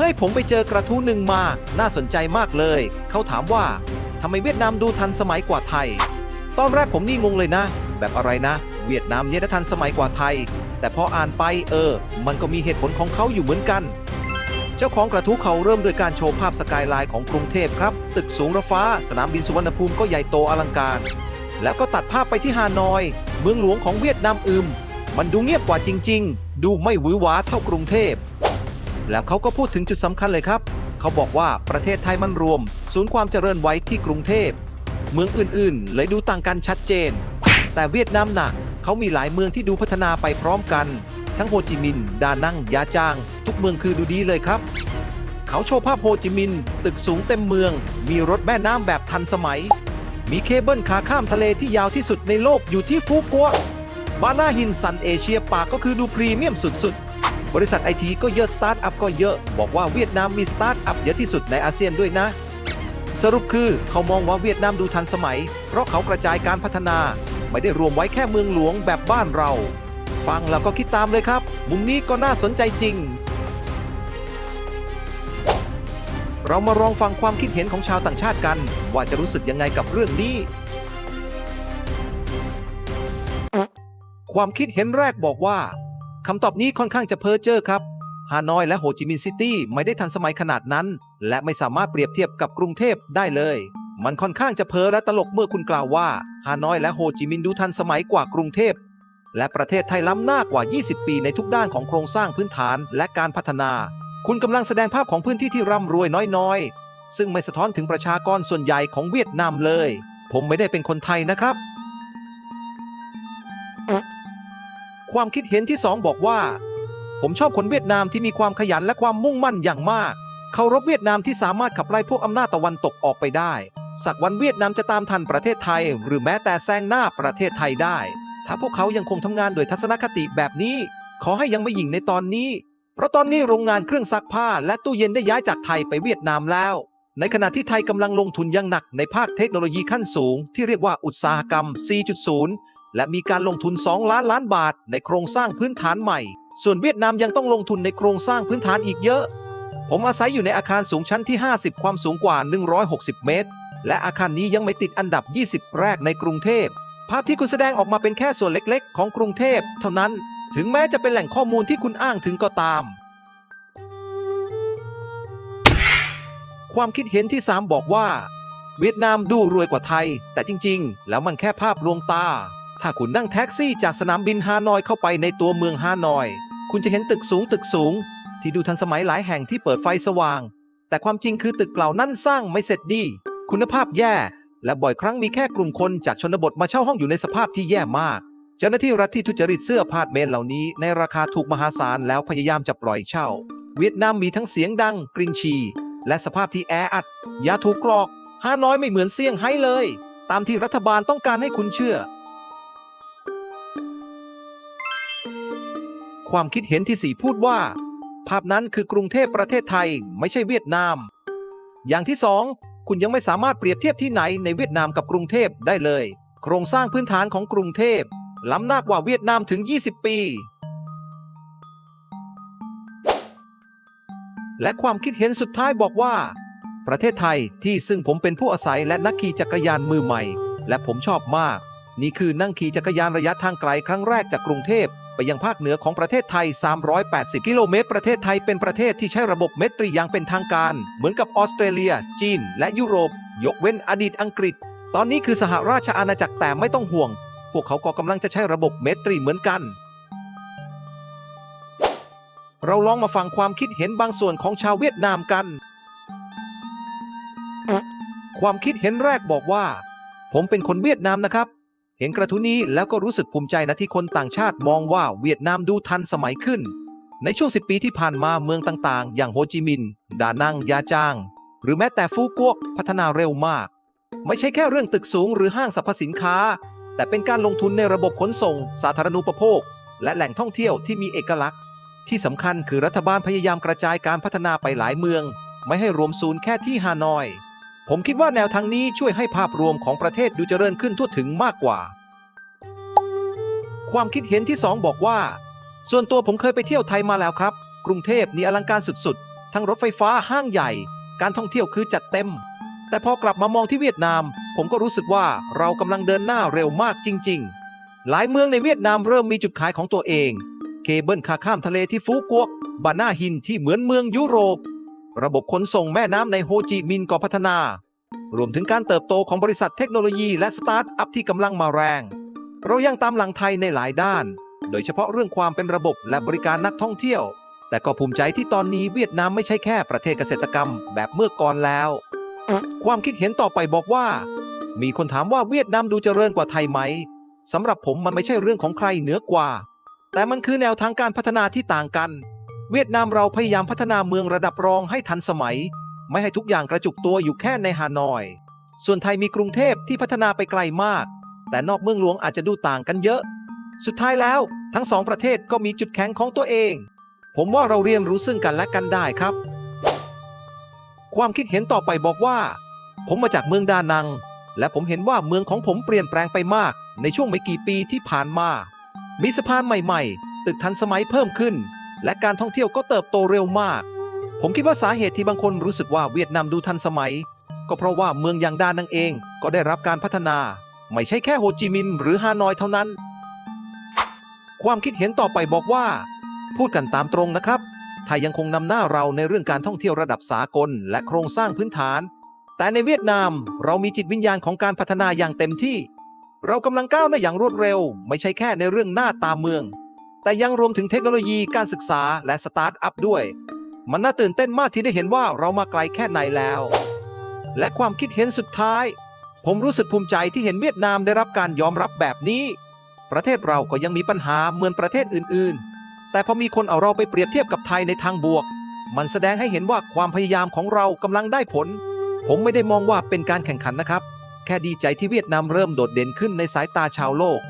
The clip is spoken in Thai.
เฮ้ยผมไปเจอกระทู้หนึ่งมา น่าสนใจมากเลย เขาถามว่าทำไมเวียดนามดูทันสมัยกว่าไทย ตอนแรกผมนี่งงเลยนะ แบบอะไรนะ เวียดนามเนี่ยนะทันสมัยกว่าไทย แต่พออ่านไปเออ มันก็มีเหตุผลของเขาอยู่เหมือนกัน เจ้าของกระทู้เขาเริ่มด้วยการโชว์ภาพสกายไลน์ของกรุงเทพครับ ตึกสูงระฟ้า สนามบินสุวรรณภูมิก็ใหญ่โตอลังการ แล้วก็ตัดภาพไปที่ฮานอย เมืองหลวงของเวียดนามอึม มันดูเงียบกว่าจริง ๆ ดูไม่หวือหวาเท่ากรุงเทพ แล้วเขาก็พูดถึงจุดสำคัญเลยครับ เขาบอกว่าประเทศไทยมันรวม ศูนย์ความเจริญไว้ที่กรุงเทพ เมืองอื่นๆ เลยดูต่างกันชัดเจน แต่เวียดนามน่ะเขามีหลายเมืองที่ดูพัฒนาไปพร้อมกัน ทั้งโฮจิมินห์ดานังยาจาง ทุกเมืองคือดูดีเลยครับเขาโชว์ภาพโฮจิมินห์ตึกสูงเต็มเมือง มีรถแม่น้ำแบบทันสมัย มีเคเบิลคาข้ามทะเลที่ยาวที่สุดในโลกอยู่ที่ฟูกัว บานาฮินซันเอเชียปากก็คือดูพรีเมียมสุดๆ บริษัทไอทีก็เยอะสตาร์ทอัพก็เยอะ บอกว่าเวียดนามมีสตาร์ทอัพเยอะที่สุดในอาเซียนด้วยนะ สรุปคือเขามองว่าเวียดนามดูทันสมัย เพราะเขากระจายการพัฒนา ไม่ได้รวมไว้แค่เมืองหลวงแบบบ้านเรา ฟังแล้วก็คิดตามเลยครับ มุมนี้ก็น่าสนใจจริง เรามาลองฟังความคิดเห็นของชาวต่างชาติกัน ว่าจะรู้สึกยังไงกับเรื่องนี้ความคิดเห็นแรกบอกว่า คำตอบนี้ค่อนข้างจะเพ้อเจ้อครับ ฮานอยและโฮจิมินห์ซิตี้ไม่ได้ทันสมัยขนาดนั้น และไม่สามารถเปรียบเทียบกับกรุงเทพได้เลย มันค่อนข้างจะเพ้อและตลกเมื่อคุณกล่าวว่า ฮานอยและโฮจิมินห์ดูทันสมัยกว่ากรุงเทพและประเทศไทยล้ำหน้ากว่า 20 ปีในทุกด้านของโครงสร้างพื้นฐานและการพัฒนา คุณกำลังแสดงภาพของพื้นที่ที่ร่ำรวยน้อยๆ ซึ่งไม่สะท้อนถึงประชากรส่วนใหญ่ของเวียดนามเลย ผมไม่ได้เป็นคนไทยนะครับ ความคิดเห็นที่สองบอกว่า ผมชอบคนเวียดนามที่มีความขยันและความมุ่งมั่นอย่างมากเคารพเวียดนามที่สามารถขับไล่พวกอำนาจตะวันตกออกไปได้ สักวันเวียดนามจะตามทันประเทศไทย หรือแม้แต่แซงหน้าประเทศไทยได้ ถ้าพวกเขายังคงทำงานโดยทัศนคติแบบนี้ ขอให้ยังไม่หยิ่งในตอนนี้ เพราะตอนนี้โรงงานเครื่องซักผ้าและตู้เย็นได้ย้ายจากไทยไปเวียดนามแล้ว ในขณะที่ไทยกำลังลงทุนอย่างหนักในภาคเทคโนโลยีขั้นสูง ที่เรียกว่าอุตสาหกรรม 4.0 และมีการลงทุน 2 ล้านล้านบาทในโครงสร้างพื้นฐานใหม่ ส่วนเวียดนามยังต้องลงทุนในโครงสร้างพื้นฐานอีกเยอะ ผมอาศัยอยู่ในอาคารสูงชั้นที่ 50 ความสูงกว่า 160 เมตร และอาคารนี้ยังไม่ติดอันดับ 20 แรกในกรุงเทพ ภาพที่คุณแสดงออกมาเป็นแค่ส่วนเล็ก ๆ ของกรุงเทพ เท่านั้น ถึงแม้จะเป็นแหล่งข้อมูลที่คุณอ้างถึงก็ตาม ความคิดเห็นที่ 3 บอกว่า เวียดนามดูรวยกว่าไทย แต่จริง ๆ แล้วมันแค่ภาพลวงตา ถ้าคุณนั่งแท็กซี่จากสนามบินฮานอยเข้าไปในตัวเมืองฮานอย คุณจะเห็นตึกสูงตึกสูง ที่ดูทันสมัยหลายแห่งที่เปิดไฟสว่าง แต่ความจริงคือตึกเหล่านั้นสร้างไม่เสร็จดี คุณภาพแย่ และบ่อยครั้งมีแค่กลุ่มคนจากชนบทมาเช่าห้องอยู่ในสภาพที่แย่มาก เจ้าหน้าที่รัฐที่ทุจริตเสื้อพาเมนเหล่านี้ ในราคาถูกมหาศาลแล้วพยายามจะปล่อยเช่า เวียดนามมีทั้งเสียงดังกลิ่นฉี่และสภาพที่แออัดอย่าถูกกรอกฮานอยไม่เหมือนเซี่ยงไฮ้เลย ตามที่รัฐบาลต้องการให้คุณเชื่อ ความคิดเห็นที่สี่พูดว่า ภาพนั้นคือกรุงเทพประเทศไทยไม่ใช่เวียดนาม อย่างที่สองคุณยังไม่สามารถเปรียบเทียบที่ไหนในเวียดนามกับกรุงเทพได้เลย โครงสร้างพื้นฐานของกรุงเทพล้ำหน้ากว่าเวียดนามถึง 20 ปี และความคิดเห็นสุดท้ายบอกว่า ประเทศไทยที่ซึ่งผมเป็นผู้อาศัยและนักขี่จักรยานมือใหม่ และผมชอบมาก นี่คือนั่งขี่จักรยานระยะทางไกลครั้งแรกจากกรุงเทพ ไปยังภาคเหนือของประเทศไทย 380 กิโลเมตร ประเทศไทยเป็นประเทศที่ใช้ระบบเมตรีอย่างเป็นทางการ เหมือนกับออสเตรเลีย จีน และยุโรป ยกเว้นอดีตอังกฤษ ตอนนี้คือสหราชอาณาจักรแต่ไม่ต้องห่วง พวกเขาก็กำลังจะใช้ระบบเมตรีเหมือนกัน เราลองมาฟังความคิดเห็นบางส่วนของชาวเวียดนามกัน ความคิดเห็นแรกบอกว่า ผมเป็นคนเวียดนามนะครับ เห็นกระทู้นี้แล้วก็รู้สึกภูมิใจนะที่คนต่างชาติมองว่าเวียดนามดูทันสมัยขึ้น ในช่วง 10 ปีที่ผ่านมาเมืองต่างๆ อย่างโฮจิมินห์ดานังยาจาง หรือแม้แต่ฟูกวกพัฒนาเร็วมาก ไม่ใช่แค่เรื่องตึกสูงหรือห้างสรรพสินค้า แต่เป็นการลงทุนในระบบขนส่ง สาธารณูปโภค และแหล่งท่องเที่ยวที่มีเอกลักษณ์ ที่สำคัญคือรัฐบาลพยายามกระจายการพัฒนาไปหลายเมือง ไม่ให้รวมศูนย์แค่ที่ฮานอย ผมคิดว่าแนวทางนี้ช่วยให้ภาพรวมของประเทศดูเจริญขึ้นทั่วถึงมากกว่า ความคิดเห็นที่ 2 บอกว่า ส่วนตัวผมเคยไปเที่ยวไทยมาแล้วครับ กรุงเทพนี่อลังการสุดๆ ทั้งรถไฟฟ้าห้างใหญ่ การท่องเที่ยวคือจัดเต็ม แต่พอกลับมามองที่เวียดนาม ผมก็รู้สึกว่าเรากำลังเดินหน้าเร็วมากจริง ๆ หลายเมืองในเวียดนามเริ่มมีจุดขายของตัวเอง เคเบิลคาข้ามทะเลที่ฟูกวกบาน่าฮินที่เหมือนเมืองยุโรป ระบบขนส่งแม่น้ำในโฮจิมินห์ก็พัฒนา รวมถึงการเติบโตของบริษัทเทคโนโลยีและสตาร์ทอัพที่กำลังมาแรง เรายังตามหลังไทยในหลายด้าน โดยเฉพาะเรื่องความเป็นระบบและบริการนักท่องเที่ยว แต่ก็ภูมิใจที่ตอนนี้เวียดนามไม่ใช่แค่ประเทศเกษตรกรรมแบบเมื่อก่อนแล้ว ความคิดเห็นต่อไปบอกว่า มีคนถามว่าเวียดนามดูเจริญกว่าไทยไหมสำหรับผมมันไม่ใช่เรื่องของใครเหนือกว่า แต่มันคือแนวทางการพัฒนาที่ต่างกัน เวียดนามเราพยายามพัฒนาเมืองระดับรองให้ทันสมัย ไม่ให้ทุกอย่างกระจุกตัวอยู่แค่ในฮานอย ส่วนไทยมีกรุงเทพที่พัฒนาไปไกลมาก แต่นอกเมืองหลวงอาจจะดูต่างกันเยอะ สุดท้ายแล้วทั้งสองประเทศก็มีจุดแข็งของตัวเอง ผมว่าเราเรียนรู้ซึ่งกันและกันได้ครับ ความคิดเห็นต่อไปบอกว่า ผมมาจากเมืองดานัง และผมเห็นว่าเมืองของผมเปลี่ยนแปลงไปมาก ในช่วงไม่กี่ปีที่ผ่านมา มีสะพานใหม่ ๆ ตึกทันสมัยเพิ่มขึ้น และการท่องเที่ยวก็เติบโตเร็วมาก ผมคิดว่าสาเหตุที่บางคนรู้สึกว่าเวียดนามดูทันสมัย ก็เพราะว่าเมืองยางดานังเองก็ได้รับการพัฒนา ไม่ใช่แค่โฮจิมินห์หรือฮานอยเท่านั้น ความคิดเห็นต่อไปบอกว่า พูดกันตามตรงนะครับไทยยังคงนำหน้าเราในเรื่องการท่องเที่ยวระดับสากล และโครงสร้างพื้นฐาน แต่ในเวียดนามเรามีจิตวิญญาณของการพัฒนาอย่างเต็มที่ เรากำลังก้าวหน้าอย่างรวดเร็ว ไม่ใช่แค่ในเรื่องหน้าตาเมือง แต่ยังรวมถึงเทคโนโลยีการศึกษาและสตาร์ทอัพด้วย มันน่าตื่นเต้นมากที่ได้เห็นว่าเรามาไกลแค่ไหนแล้ว และความคิดเห็นสุดท้าย ผมรู้สึกภูมิใจที่เห็นเวียดนามได้รับการยอมรับแบบนี้ ประเทศเราก็ยังมีปัญหาเหมือนประเทศอื่น ๆ แต่พอมีคนเอาเราไปเปรียบเทียบกับไทยในทางบวก มันแสดงให้เห็นว่าความพยายามของเรากำลังได้ผล ผมไม่ได้มองว่าเป็นการแข่งขันนะครับ แค่ดีใจที่เวียดนามเริ่มโดดเด่นขึ้นในสายตาชาวโลก